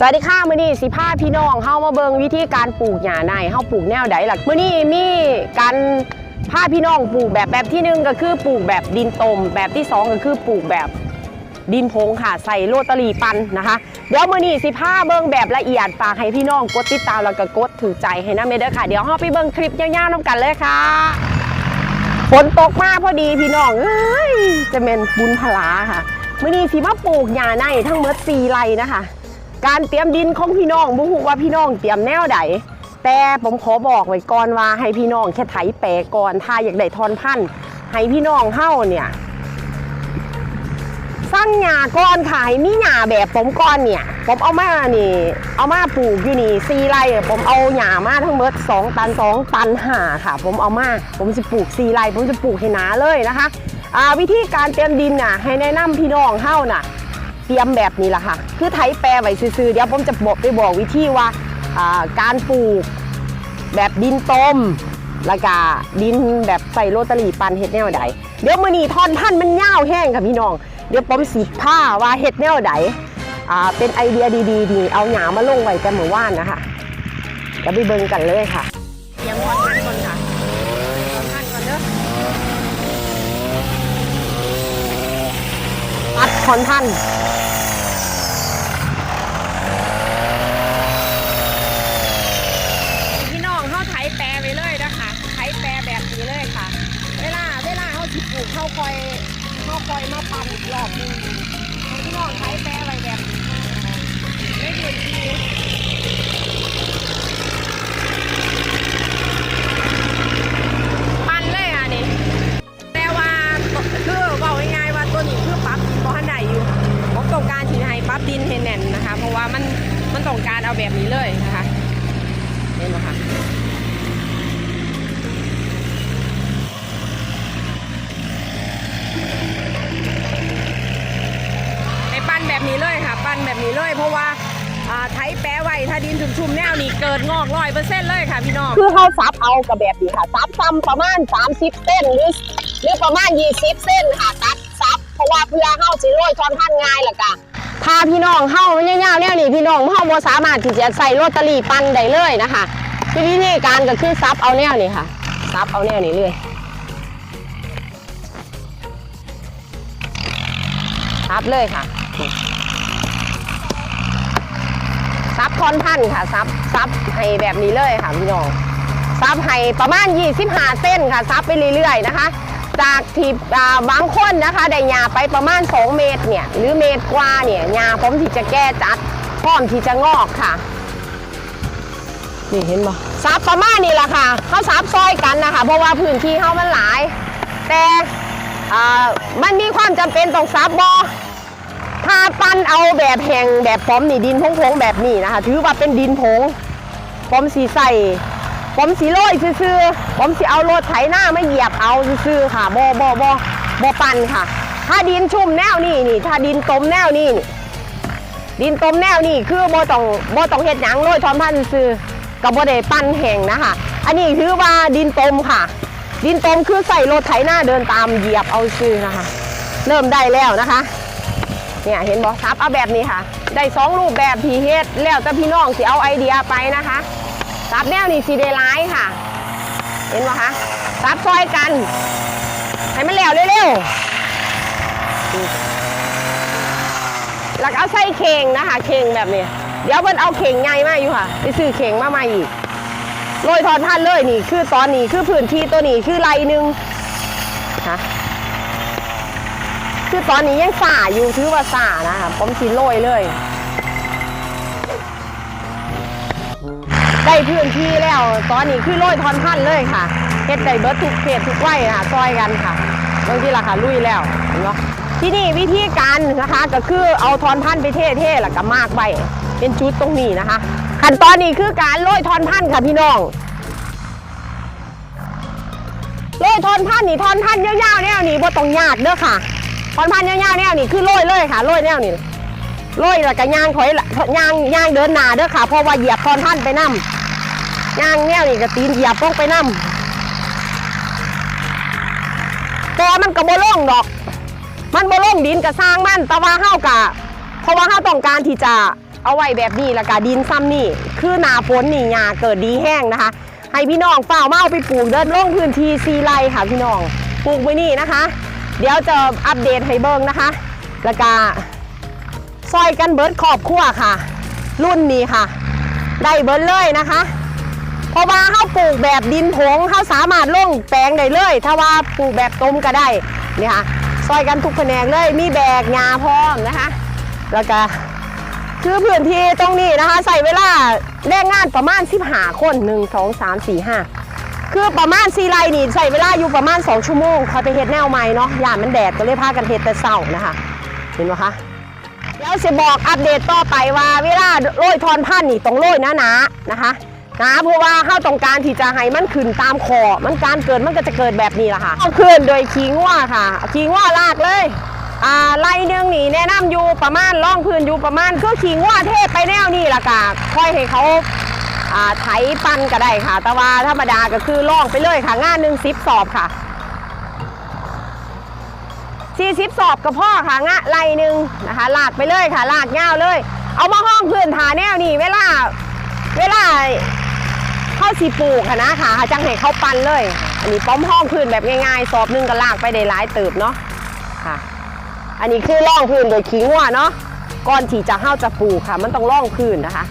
สวัสดีค่ะมื้อนี้สิพาพี่น้องเฮามาเบิงวิธีการปลูกหญ้าในเฮาปลูกแนวใดล่ะมื้อนี้มีการพาพี่น้องปลูกแบบแบบที่หนึ่งก็คือปลูกแบบดินตม แบบที่สองก็คือปลูกแบบดินพงค่ะใส่โรตารีปันนะคะ เดี๋ยวมื้อนี้สิพาเบิงแบบละเอียดฝากให้พี่น้องกดติดตามแล้วก็กดถือใจให้นำเด้อค่ะ เดี๋ยวเฮาไปเบิงคลิปยาวๆนํกันเลยค่ะฝนตกมากพอดีพี่น้องเอ้ยจะเป็นบุญพลาค่ะมื้อนี้สิมาปลูกหญ้าในทั้งหมด4ไร่นะคะ การเตรียมดินของพี่น้องบุฮูว่าพี่น้องเตรียมแนวใดแต่ผมขอบอกไว้ก่อนว่าให้พี่น้องแค่ไถแปรก่อนถ้าอยากได้ทอนพันธุ์ให้พี่น้องเฮ้าเนี่ยสร้างหญ้าก่อนค่ะให้มีหญ้าแบบผมก่อนเนี่ย ผมเอามานี่ เอามาปลูกอยู่นี่สี่ไรผมเอาหญ้ามาทั้งหมด2ตัน2ตันหาค่ะ ผมเอามา ผมจะปลูกสี่ไรผมจะปลูกให้หนาเลยนะคะอ่าวิธีการเตรียมดินน่ะ ให้แนะนำพี่น้องเฮ้าน่ะ เตรียมแบบนี้แหละค่ะ คือไถแปรไว้ซื่อๆเดี๋ยวผมจะบอกไปบอกวิธีว่าการปลูกแบบดินต้มแล้วก็ดินแบบใส่โรตารีปันเฮ็ดแนวใดเดี๋ยวมือนี้ทอนพันมันยาวแห้งค่ะพี่น้อง เดี๋ยวผมสิผ้าว่าเฮ็ดแนวใดเป็นไอเดียดีๆนี่เอาหยามาลงไว้กันเมื่อวานนะคะเดี๋ยวไปเบิ่งกันเลยค่ะเตรียมพันธุ์ก่อนค่ะทอนพันธุ์ก่อนเด้อ ตัดทอน แบบนี้เลยเพราะว่าอ่าไถแปะไว้ถ้าดินชุ่มๆแนวนี้เกิดงอกร้อยเปอร์เซ็นต์เลยค่ะพี่น้องคือเขาซับเอากับแบบนี้ค่ะซับซ้ำประมาณ 30 เส้นหรือหรือประมาณ 20 เส้นค่ะตัดซับเพราะว่าเพื่อเข้าสิโรยทอนท่านง่ายล่ะค่ะถ้าพี่น้องเข้าเงี้ยๆแนวนี้พี่น้องเข้าบ่สามารถที่จะใส่โรตารีปันได้เลยนะคะคือวิธีการก็คือซับเอาแนวนี้ค่ะซับเอาแนวนี้เลยซับเลยค่ะ ซับ ทอนพันค่ะซับซับให้แบบนี้เลยค่ะพี่น้องซับให้ประมาณ 25 เส้นค่ะซับไปเรื่อยๆนะคะ จากที่อ่าบางคนนะคะได้ยาไปประมาณ 2 เมตรเนี่ยหรือเมตรกว่าเนี่ยยาพร้อมที่จะแก้จัดพร้อมที่จะงอกค่ะนี่เห็นบ่ซับประมาณนี้แหละค่ะเขาซับซอยกันนะคะ เพราะว่าพื้นที่เขามันหลาย แต่มันมีความจำเป็นต้องซับบอ ถ้าปั้นเอาแบบแห้งแบบผมนี่ดินพงๆแบบนี้นะคะ ถือว่าเป็นดินผงผมสีใส่ผมสีโรยซื่อๆผมสีเอารถไถหน้าไม่เหยียบเอาซื่อๆค่ะบ่บ่บ่บ่ปั่นค่ะ ถ้าดินชุ่มแนวนี่นี่ถ้าดินต้มแนวนี่นี่ดินต้มแนวนี่คือบ่ต้องบ่ต้องเฮ็ดหยังโรยทอนพันซื่อกับบ่ได้ปั้นแห้งนะคะ อันนี้ถือว่าดินต้มค่ะ ดินต้มคือใส่รถไถหน้าเดินตามเหยียบเอาซื่อนะคะ เริ่มได้แล้วนะคะ เนี่ยเห็นบอกซับเอาแบบนี้ค่ะ ได้สองรูปแบบที่เฮ็ดแล้วแต่พี่น้องสิเอาไอเดียไปนะคะซับแนวนี้สีได้ร้ายค่ะ เห็นไหมคะซับซอยกัน ให้มันแล้วเร็วๆแล้วก็เอาใส่เข่งนะคะ เข่งแบบนี้ เดี๋ยวเพิ่นเอาเข่งใหญ่มาอยู่ค่ะ ไปซื้อเข่งมาใหม่อีกโรยทอนท่านเลยนี่ คือตอนนี้คือพื้นที่ตัวนี้คือไรหนึ่งค่ะ คือตอนนี้ยังสาอยู่ถือว่าสานะคะผมสิโรยเลย ได้พื้นที่แล้ว ตอนนี้คือโรยทอนพันเลยค่ะเฮ็ดได้เบิร์ดทุกเขตทุกไร่ค่ะซอยกันค่ะบางทีราคาลุยแล้วเห็นไหมที่นี่วิธีการนะคะก็คือเอาทอนพันไปเท่ๆแล้วก็มากไว้เป็นชุดตรงนี้นะคะ ขั้นตอนนี้คือการโรยทอนพันค่ะพี่น้องโรยทอนพันนี่ทอนพันยาวๆแนวนี้บ่ต้องยากเด้อค่ะ ทอนพันยาวๆแนวนี้คือโรยเลยค่ะโรยแนวนี้โรยแล้วก็ย่างถอยหลังย่างย่างเดินหนาเด้อค่ะเพราะว่าเหยียบทอนพันไปนํย่างแนวนี้ก็ตีนเหยียบลงไปนํแต่มันก็บ่ลงดอก มันบ่ลงดินก็สร้างมันแต่ว่าเฮากะเพราะว่าเฮาต้องการที่จะเอาไว้แบบนี้และกะดินซ้ำนี่คือหนาฝนนี่หญ้าเกิดดีแห้งนะคะ ให้พี่น้องเฝ้ามาเอาไปปลูกเดินลงพื้นที่ซีไรค่ะพี่น้องปลูกไว้นี่นะคะ เดี๋ยวจะอัปเดตให้เบิ่งนะคะ แล้วก็ซอยกันเบิร์ดขอบครัวค่ะ รุ่นนี้ค่ะ ได้เบิร์ดเลยนะคะ เพราะว่าเขาปลูกแบบดินผงเขาสามารถลงแปลงได้เลย ถ้าว่าปลูกแบบต้มก็ได้นี่ค่ะซอยกันทุกแผนกเลยมีแบกงาพร้อมนะคะ แล้วก็คือพื้นที่ตรงนี้นะคะ ใส่เวลาแรงงานประมาณ 15 คน 1 2 3 4 5 คือประมาณซีไรนี่ใส่เวลาอยู่ประมาณ 2 ชั่วโมงคอยไปเฮ็ดแนวใหม่เนาะย่านมันแดดก็เลยพากันเฮ็ดแต่เช้านะคะเห็นไหมคะเดี๋ยวจะบอกอัปเดตต่อไปว่าเวลาโรยทอนพันนี่ต้องโรยหนาๆนะคะหนาเพราะว่าเข้าต้องการที่จะให้มันขึ้นตามคอมันการเกิดมันก็จะเกิดแบบนี้แหละค่ะเอาขึ้นโดยขี้ง่วค่ะขี้ง่วลากเลยอ่าไล่เนื่องนี่แนะนำอยู่ประมาณร่องพื้นอยู่ประมาณคือขี้ง่วเทพไปแนวนี้ละค่ะค่อยให้เขา อ่าไถปั้นก็ได้ค่ะ แต่ว่าธรรมดาก็คือล่องไปเลยค่ะ งานหนึ่งซิปสอบค่ะ40สอบกับพ่อค่ะงะไรหนึ่งนะคะ ลากไปเลยค่ะ ลากเงาวเลย เอามาห้องพื้นฐานแนวนี่เวลา เวลาเข้าสีปลูกค่ะนะค่ะจังให้เขาปั้นเลย อันนี้ป้อมห้องพื้นแบบง่ายๆ สอบหนึ่งก็ลากไปได้หลายเติบเนาะค่ะ อันนี้คือร่องพื้นโดยขิงว่าเนาะก่อนที่จะเข้าจะปลูกค่ะ มันต้องร่องพื้นนะคะ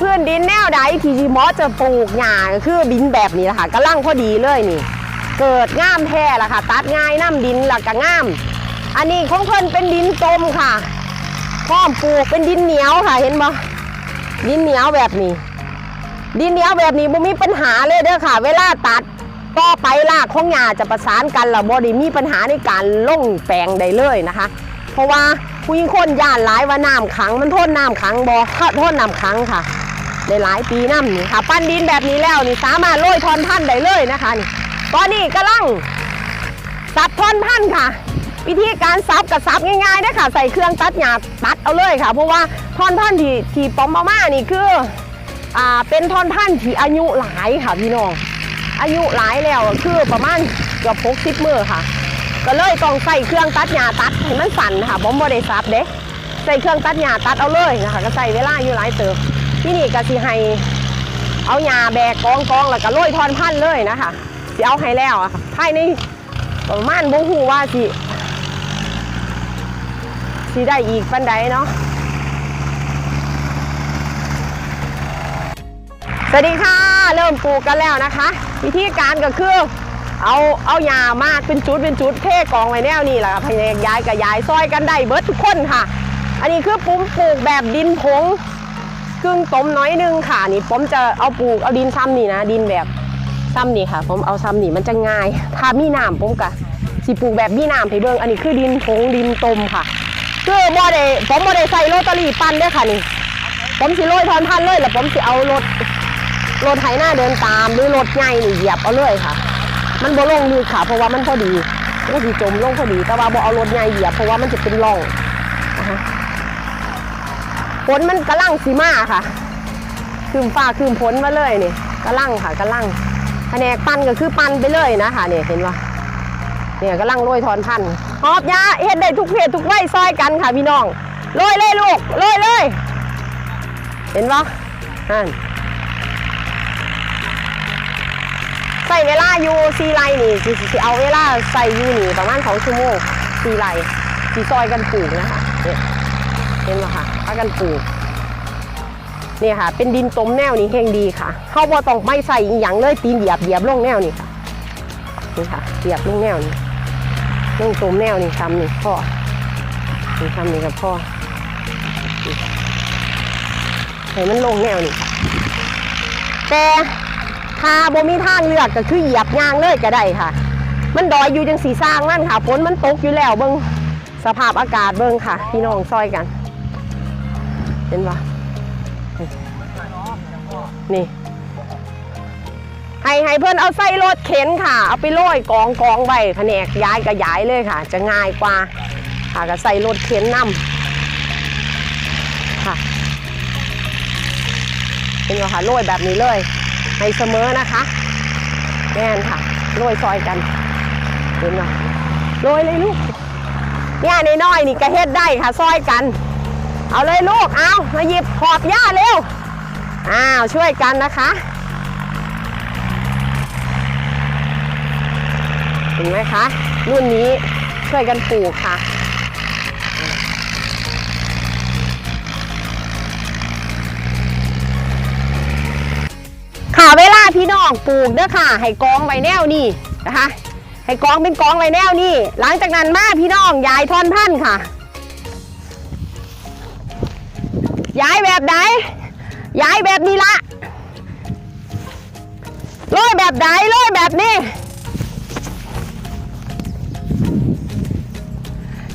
พื้นดินแนวใดที่เหมอจะปลูกหญ้าคือดินแบบนี้แหละค่ะกำลังพอดีเลยนี่ เกิดง่ามแท้ละค่ะ ตัดง่ายน้ำดินละก็ง่าม อันนี้ของเพิ่นเป็นดินต้มค่ะพร้อมปลูกเป็นดินเหนียวค่ะเห็นบ่ดินเหนียวแบบนี้ ดินเหนียวแบบนี้บ่มีปัญหาเลยเด้อค่ะ เวลาตัดต่อไปรากของหญ้าจะประสานกันล้วบ่ได้มีปัญหาในการลงแปลงได้เลยนะคะ เพราะว่า ผู้หญิงคนย่านหลายว่าน้ำขังมันทนน้ำขังบ่ทนน้ำขังค่ะได้หลายปีน้ำนี่ค่ะ ปั้นดินแบบนี้แล้วนี่สามารถโรยทอนพันธุ์ได้เลยนะคะนี่ตอนนี้กำลังสับทอนพันธุ์ค่ะ วิธีการสับกับสับง่ายๆนะคะใส่เครื่องตัดหญ้าตัดเอาเลยค่ะ เพราะว่าทอนพันธุ์ที่ที่ปอมมาม่านี่คืออ่าเป็นทอนพันธุ์ที่อายุหลายค่ะพี่น้องอายุหลายแล้วคือประมาณเกือบหกสิบมือค่ะ ก็เลยต้องใส่เครื่องตัดหญ้าตัดให้มันสั่นค่ะผมบ่ได้สับเด้ใส่เครื่องตัดหญ้าตัดเอาเลยนะคะก็ใส่เวลาอยู่หลายเติบที่นี่ก็สิให้เอาหญ้าแบกกองกองแล้วก็โรยทอนพันเลยนะคะสิเอาให้แล้วอะค่ะภายในประมาณบ่ฮู้ว่าสิสิได้อีกปันใดเนาะสวัสดีค่ะ เริ่มปลูกกันแล้วนะคะ วิธีการก็คือ เอาเอาหญ้ามากเป็นจุดเป็นจุดเท่กองไว้แนวนี้แหละค่ะพยายามย้ายกับย้ายซอยกันได้เบิดทุกคนค่ะ อันนี้คือปุ้มปลูกแบบดินผงครึ่งต้มน้อยหนึงค่ะนี่ผมจะเอาปลูกเอาดินซ้ำนี่นะ ดินแบบซ้ำนี่ค่ะ ผมเอาซ้ำนี่มันจะง่าย ถ้ามีน้ำผมกะสิปลูกแบบมีน้ำให้เบิ่งอันนี้คือดินผงดินต้มค่ะคือบ่ได้ผมบ่ได้ใส่โรตารี่ปั้นด้วยค่ะนี่ ผมสิโรยทอนพันเลยแล้วผมสิเอารถรถไถหน้าเดินตามหรือรถใหญ่นี่เหยียบเอาเลยค่ะ มันบ่ลงลึกค่ะ เพราะว่ามันพอดีมันสิจมลงพอดี แต่ว่าบ่เอารถใหญ่เหยียบเพราะว่ามันจะเป็นร่องนะคะฝนมันกำลังสีมาค่ะคืมฟ้าคืมฝนมาเลยนี่กระลังค่ะกระลังแผนกปั้นก็คือปั้นไปเลยนะคะเนี่ยเห็นปะเนี่ยกระลังโรยทอนพันหอบยาเฮ็ดได้ทุกเพศทุกไว้ซอยกันค่ะพี่น้องโรยเลยลูกโรยเลย เห็นปะนั่น ใส่เวลาอยู่ซีไรนี่สิสิเอาเวลาใส่อยู่นี่ประมาณสองชั่วโมงซีไรสีซอยกันปลูกนะคะเนี่ยเห็นปะคะพากันปลูกเนี่ยค่ะ เป็นดินต้มแนวนี้แห่งดีค่ะเข้าบ่ต้องไม่ใส่อหย่างเลยตีนเหยียบเหยียบลงแนวนี้ค่ะนี่ค่ะเหยียบลงแนวนี้ลงต้มแนวนี่ทำนี่พ่อนี่ทำนี่กับพ่อให้มันลงแนวนี่ค่ะแต่ ถ้าบ่มีทางเลือกก็คือเหยียบยางเลยก็ได้ค่ะ มันดอยอยู่จังสีสร้างนั่นค่ะฝนมันตกอยู่แล้วเบิ้งสภาพอากาศเบิ้งค่ะ พี่น้องซอยกัน เห็นปะนี่ให้ให้เพื่อนเอาใส่รถเข็นค่ะ เอาไปโรยกองกองไว้แผนกย้ายก็ย้ายเลยค่ะ จะง่ายกว่า ค่ะก็ใส่รถเข็นนำค่ะ เป็นไงคะโรยแบบนี้เลย ให้เสมอนะคะแน่นค่ะโรยซอยกันเห็นไหมโรยเลยลูกเนี่ยในน้อยๆนี่ก็เฮ็ดได้ค่ะซอยกัน เอาเลยลูกเอามาหยิบขอบหญ้าเร็วอ้าวช่วยกันนะคะเห็นไหมคะรุ่นนี้ช่วยกันปลูกค่ะ พี่น้องปลูกเด้อค่ะ ให้กองไว้แนวนี่นะคะ ให้กองเป็นกองไว้แนวนี่หลังจากนั้นมาพี่น้องย้ายท่อนพันธุ์ค่ะ ย้ายแบบไหนย้ายแบบนี้ละโรยแบบไหนโรยแบบนี้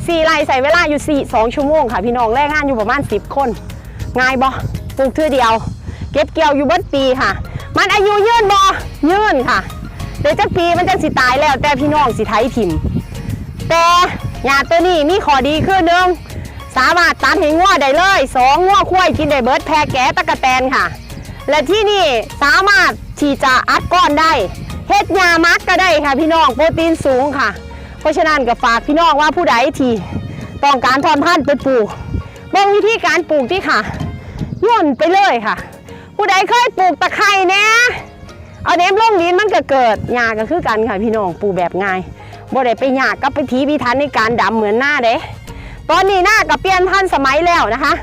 สี่ไร่ใส่เวลาอยู่สี่สองชั่วโมงค่ะ พี่น้องแรกงานอยู่ประมาณสิบคน ง่ายบ่ปลูกเทื่อเดียว เก็บเกี่ยวอยู่เบิดปีค่ะ มันอายุยืนบ่ยืนค่ะเดี๋ยวจักปีมันจะสิตายแล้วแต่พี่น้องสิไถถิ่มแต่หญ้าตัวนี้มีข้อดีคือหนึ่งสามารถตัดให้งัวได้เลยสองงัวควายกินได้เบิดแพะแกะตะกะแตนค่ะ และที่นี่สามารถที่จะอัดก้อนได้เฮ็ดยามักก็ได้ค่ะพี่น้องโปรตีนสูงค่ะ เพราะฉะนั้นก็ฝากพี่น้องว่าผู้ใดที่ต้องการทอนพันธุ์ไปปลูกเบิ่งวิธีการปลูกที่ค่ะย่นไปเลยค่ะ ผู้ใดเคยปลูกตะไคร้เนี่ยเอาเนมลงดินมันก็เกิดหญ้าก็คือกันค่ะพี่น้องปลูกแบบง่ายบ่ได้ไปหยากกับไปทีพิทันในการดำเหมือนหน้าเด้ตอนนี้หน้ากับเปลี่ยนพันสมัยแล้วนะคะ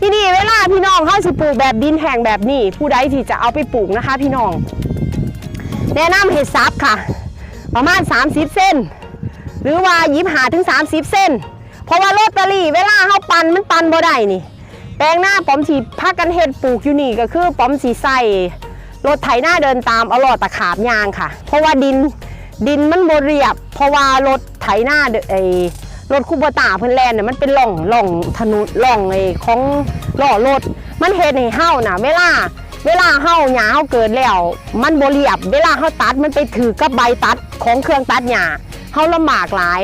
ที่นี่เวลาพี่น้องเขาสิปลูกแบบดินแห้งแบบนี้ ผู้ใดที่จะเอาไปปลูกนะคะ พี่น้อง แนะนำเห็ดซับค่ะ ประมาณ 30 เส้น หรือว่ายิบหาถึง 30 เส้น เพราะว่าโรตารี่เวลาเขาปันมันปันบ่ได้นี่ แปลงหน้าปอมสีพากันเห็ดปลูกอยู่นี่ก็คือปอมสีใส่รถไถหน้าเดินตามเอาหลอดตะขาบยางค่ะ เพราะว่าดินดินมันบเรียบ เพราะว่ารถไถหน้าไอ้รถคูบตาเพิ่อนแลนเนี่ยมันเป็นหล่องหล่องถนนหล่องไอ้ของล้อรถมันเฮ็ดให้เฮาน่ะเวลาเวลาเฮาหญ้าเฮาเกิดแล้ว มันบ่เรียบ เวลาเฮาตัดมันไปถือกับใบตัดของเครื่องตัดหญ้าเฮาลำบากหลาย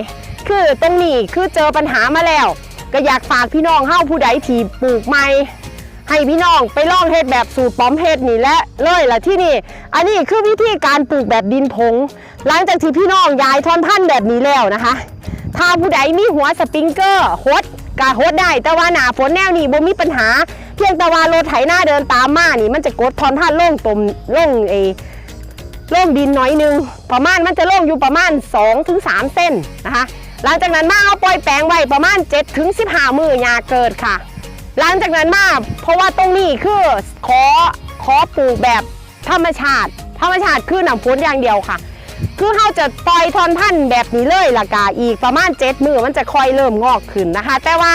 คือตรงนี้คือเจอปัญหามาแล้ว ก็อยากฝากพี่น้องเฮาผู้ใดที่ปลูกใหม่ให้พี่น้องไปลองเฮ็ดแบบสูตรป้อมเฮ็ดนี่และเลยล่ะที่นี่ อันนี้คือวิธีการปลูกแบบดินผง หลังจากที่พี่น้องย้ายทอนพันแบบนี้แล้วนะคะ ถ้าผู้ใดมีหัวสปริงเกอร์ฮดกะฮดได้ แต่ว่าหนาฝนแนวนี้บ่มีปัญหา เพียงแต่ว่ารถไถหน้าเดินตามมานี่ มันจะกดทอนพันธุ์ลงตมล่งเอล่งดินน้อยนึงประมาณมันจะล่งอยู่ประมาณ 2-3 เส้นนะคะ หลังจากนั้นมาเอาปล่อยแปลงไว้ประมาณ7-15 มือยาเกิดค่ะ หลังจากนั้นมาเพราะว่าตรงนี้คือขอขอปลูกแบบธรรมชาติ ธรรมชาติคือหนำฝนอย่างเดียวค่ะ คือเขาจะปล่อยทอนพันธุ์แบบนี้เลยล่ะกาอีกประมาณ7มือมันจะค่อยเริ่มงอกขึ้นนะคะ แต่ว่า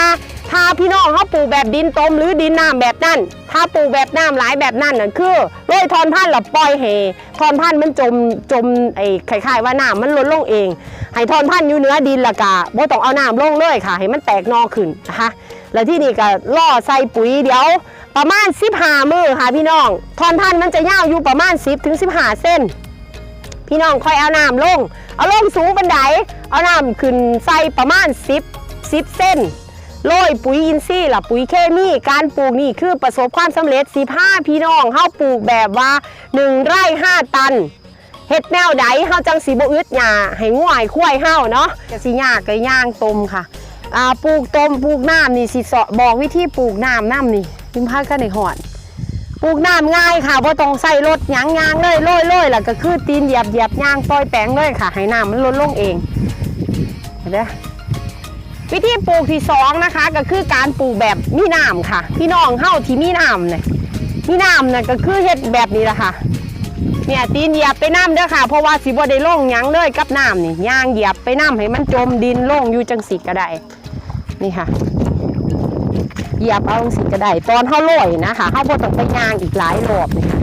ถ้าพี่น้องเขาปลูกแบบดินตมหรือดินน้ำแบบนั้น ถ้าปลูกแบบน้ำหลายแบบนั้นนั่นคือโรยทอนพันธุ์ล้วปล่อยให้ทอนพันธุ์มันจมจมไอ้คล้ายๆว่าน้ำมันลดลงเอง ให้ทอนพันธุ์อยู่เหนือดินละกาบ่ต้องเอาน้ำลงเลยค่ะ ให้มันแตกนอขึ้นนะคะแล้วที่นี่ก็ล่อใส่ปุ๋ยเดี๋ยว ประมาณ15มือค่ะพี่น้อง ทอนพันธุ์มันจะยาวอยู่ประมาณ 10ถึง15 เส้นพี่น้องค่อยเอาน้ำลง เอาลงสูงบันได เอาน้ำขึ้นใส่ประมาณ 10 10 เส้น โรยปุ๋ยอินทรีย์ล่ะปุ๋ยเคมีการปลูกนี่คือประสบความสำเร็จ15พี่น้องเฮาปลูกแบบว่า1ไร่5ตันเฮ็ดแนวใดเฮาจังสิบ่อึดหญ้าให้ง่วยควายเฮาเนาะก็สิยากก็ย่างตมค่ะอ่าปลูกต้มปลูกน้ำนี่สิสอบอกวิธีปลูกน้ำน้ำนี่พิมพ์พากันในหอดปลูกน้ำง่ายค่ะบ่ต้องใส่รถยางยางเลยโรยโรยแล้วก็คือตีนเหยียบเหยียบยางปล่อยแปลงเลยค่ะให้น้ำมันลดลงเองเห็นไหม วิธีปลูกที่สองนะคะ ก็คือการปลูกแบบมีน้ำค่ะ พี่น้องเฮาที่มีน้ำเนี่ยมีน้ำเนี่ยก็คือเฮ็ดแบบนี้แหละค่ะเนี่ยตีนเหยียบไปน้ำเด้อค่ะ เพราะว่าสิบ่ได้ลงยังเลยกับน้ำนี่ย่างเหยียบไปน้ำให้มันจมดินล่งอยู่จังสิก็ได้นี่ค่ะเหยียบเอาจังสิก็ได้ตอนเฮาโรยนะคะเฮาบ่ต้องไปย่างอีกหลายรอบนี่ค่ะ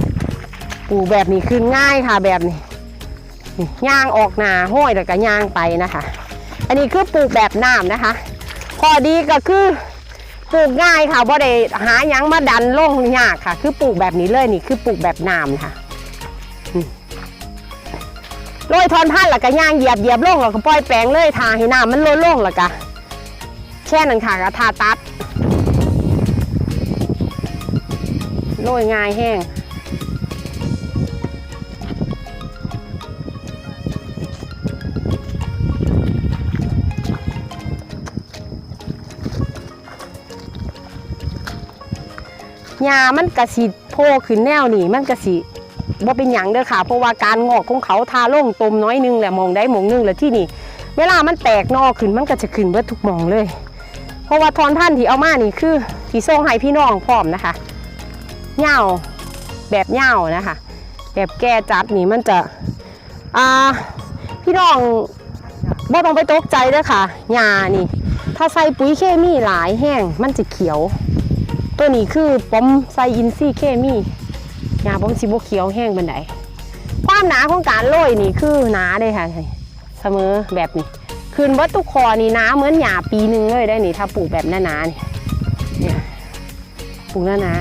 ปลูกแบบนี้คือง่ายค่ะแบบนี้ย่างออกหนาห้อยแล้วก็ย่างไปนะคะ อันนี้คือปลูกแบบน้ำนะคะข้อดีก็คือปลูกง่ายค่ะบ่ได้หายังมาดันลงยากค่ะ คือปลูกแบบนี้เลยนี่คือปลูกแบบน้ำค่ะโรยทอนพันธุ์แล้วก็ย่างเหยียบเหยียบลงแล้วก็ปล่อยแปลงเลยทาให้น้ำมันโลดลงแล้วก็แค่นั้นค่ะก็ทาตัดโรยง่ายแห้ง หญ้ามันกระสิโผล่ขึ้นแนวนี่มันกระสิบ่เป็นหยังเด้อค่ะ เพราะว่าการงอกของเขาทาลงตมน้อยนึงแหละมองได้มองนึงแล้วที่นี่เวลามันแตกนอขึ้นมันก็จะขึ้นเบิดทุกมองเลย เพราะว่าทอนพันที่เอามานี่คือที่ส่งให้พี่น้องพร้อมนะคะเหย้าแบบเหย้านะคะ แบบแก่จัดนี่มันจะอ่าพี่น้องบ่ต้องไปตกใจเด้อค่ะหญ้านี่ ถ้าใส่ปุ๋ยเคมีหลายแห้งมันจะเขียว ตัวนี้คือผมใส่อินซีย์เคมีหญ้าผมสิบ่เขียวแห้งบันไดความหนาของการโรยนี่คือหนาเลยค่ะเสมอแบบนี้คืนวัตถุคอนี่หนาเหมือนหญ้าปีหนึ่งเลยได้นี่ถ้าปลูกแบบหนานี่เนี่ยปลูกหนา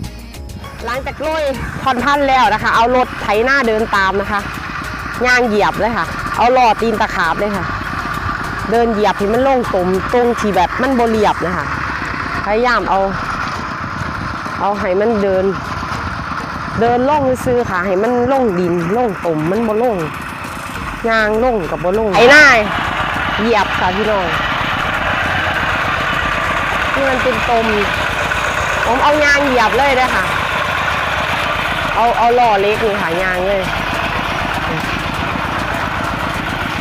ๆหลังจากโรยทอนพันแล้วนะคะ เอารถไถหน้าเดินตามนะคะย่างเหยียบเลยค่ะ เอาหล่อตีนตะขาบเลยค่ะ เดินเหยียบให้มันโล่งตมตรงที่แบบมันบเรียบนะคะ พยายามเอา เอาให้มันเดิน เดินล่องซื้อๆค่ะให้มันล่งดินล่งตมมันบ่ล่งยางล่งกับบ่ล่งไอ้นายเหยียบค่ะพี่น้องที่มันเป็นตมผมเอายางเหยียบเลยเด้อค่ะ เอาเอาล้อเล็กนี่ค่ะยางเลย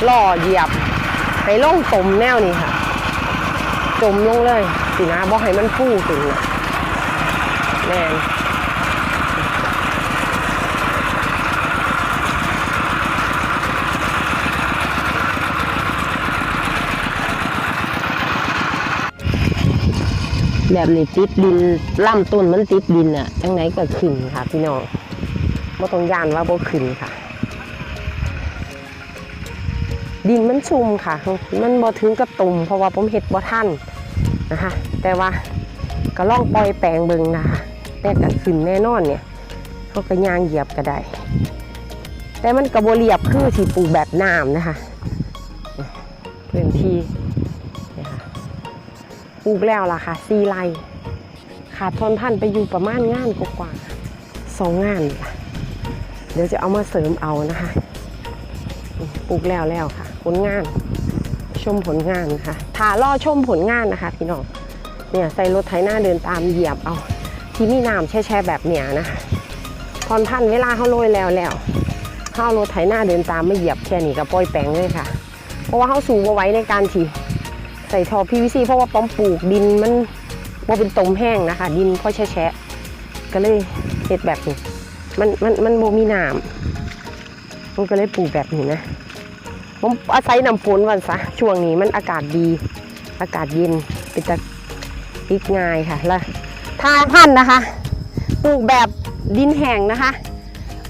ล้อเหยียบให้ล่องตมแนวนี้ค่ะ จมลงเลย สินะบอกให้มันฟูถึงนะแม่นแบบนี้ติดดินล่ำต้นมันติดดินอะจังไหนก็ขึ้นค่ะพี่น้องบ่ต้องย่านว่าบ่ขึ้นค่ะ ดินมันชุ่มค่ะ มันบ่ถึงกับตุ่มเพราะว่าผมเห็ดบ่ทัน นะคะ แต่ว่าก็ล่องปล่อยแปลงเบิงนะคะแต่ก็ขึ้นแน่นอนเนี่ยเขาก็ย่างเหยียบก็ได้ แต่มันกระโบเรียบคือที่ปลูกแบบน้ำนะคะพื้นที่ปลูกแล้วล่ะค่ะซีไร่ขาดทอนพันไปอยู่ประมาณงานกว่าสองงานค่ะเดี๋ยวจะเอามาเสริมเอานะคะ ปลูกแล้วแล้วค่ะผลงาน ชมผลงานนะคะถาล่อชมผลงานนะคะ พี่น้องเนี่ยใส่รถไถหน้าเดินตามเหยียบเอา ที่มีน้ำแช่ๆแบบเนี้ยนะคะพรพันเวลาเขาโรยแล้วแล้วเขาเอารถไถหน้าเดินตามไม่เหยียบแค่นี้ก็ปล่อยแปลงเลยค่ะ เพราะว่าเขาสูงเอาไว้ในการที่ใส่ท่อ PVC เพราะว่าป้อมปลูกดินมันว่าเป็นตมแห้งนะคะ ดินค่อยแฉะๆก็เลยเฮ็ดแบบนี้มันมันมันโมมีน้ำมันก็เลยปลูกแบบนี้นะ ผมอาศัยน้ำฝนวันซะช่วงนี้มันอากาศดี อากาศเย็นเป็นตะปิกง่ายค่ะแล้วทาพันนะคะปลูกแบบดินแห้งนะคะ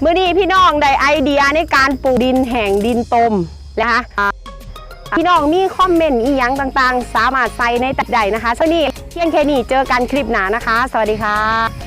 เมื่อนี้พี่น้องได้ไอเดียในการปลูกดินแห้งดินตมนะคะอ่าพี่น้องมีคอมเมนต์อีหยังต่างๆ สามารถใส่ในตัดใดนะคะเท่านี้เพียงแค่นี้เจอกันคลิปหนานะคะ สวัสดีค่ะ